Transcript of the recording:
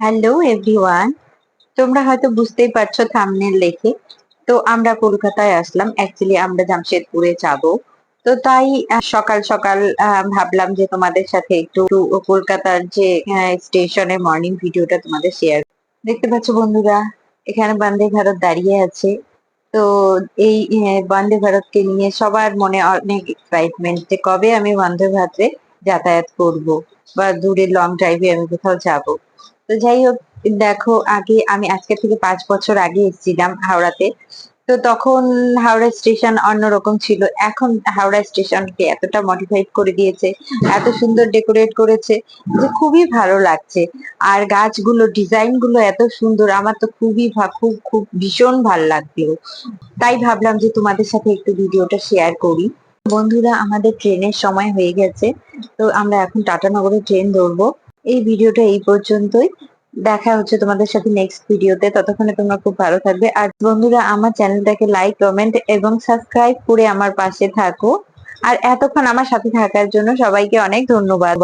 Hello everyone তোমরা হয়তো বুঝতেই পারছ থামনেল দেখে। তো আমরা কলকাতায় আসলাম। অ্যাকচুয়ালি আমরা জামশেদপুরে যাব। তো তাই সকাল সকাল ভাবলাম যে তোমাদের সাথে একটু কলকাতার যে স্টেশনের মর্নিং ভিডিওটা তোমাদের শেয়ার দেখতে পাচ্ছ বন্ধুরা, এখানে বন্দে ভারত দাঁড়িয়ে আছে। তো এই বন্দে ভারতকে নিয়ে সবার মনে অনেক এক্সাইটমেন্ট যে কবে আমি বন্দে ভারতে যাতায়াত করব বা দূরে লং ড্রাইভে আমি কোথাও যাব। তো যাই হোক দেখো আগে আমি আজকে থেকে পাঁচ বছর আগে এসেছিলাম হাওড়াতে। তো তখন হাওড়া স্টেশন অন্যরকম ছিল। এখন হাওড়া স্টেশনকে এতটা মডিফাইড করে দিয়েছে, এত সুন্দর ডেকোরেট করেছে যে খুবই ভালো লাগছে। আর গাছগুলো ডিজাইনগুলো এত সুন্দর, আমার তো খুবই খুব খুব ভীষণ ভালো লাগল। তাই ভাবলাম যে তোমাদের সাথে একটু ভিডিওটা শেয়ার করি। বন্ধুরা, আমাদের ট্রেনের সময় হয়ে গেছে। তো আমরা এখন টাটা টাটানগরে ট্রেন ধরবো। এই ভিডিওটা এই পর্যন্তই। দেখা হচ্ছে তোমাদের সাথে নেক্সট ভিডিওতে। ততক্ষণে তোমরা খুব ভালো থাকবে। আর বন্ধুরা, আমার চ্যানেলটাকে লাইক কমেন্ট এবং সাবস্ক্রাইব করে আমার পাশে থাকো। আর এতক্ষণ আমার সাথে থাকার জন্য সবাইকে অনেক ধন্যবাদ।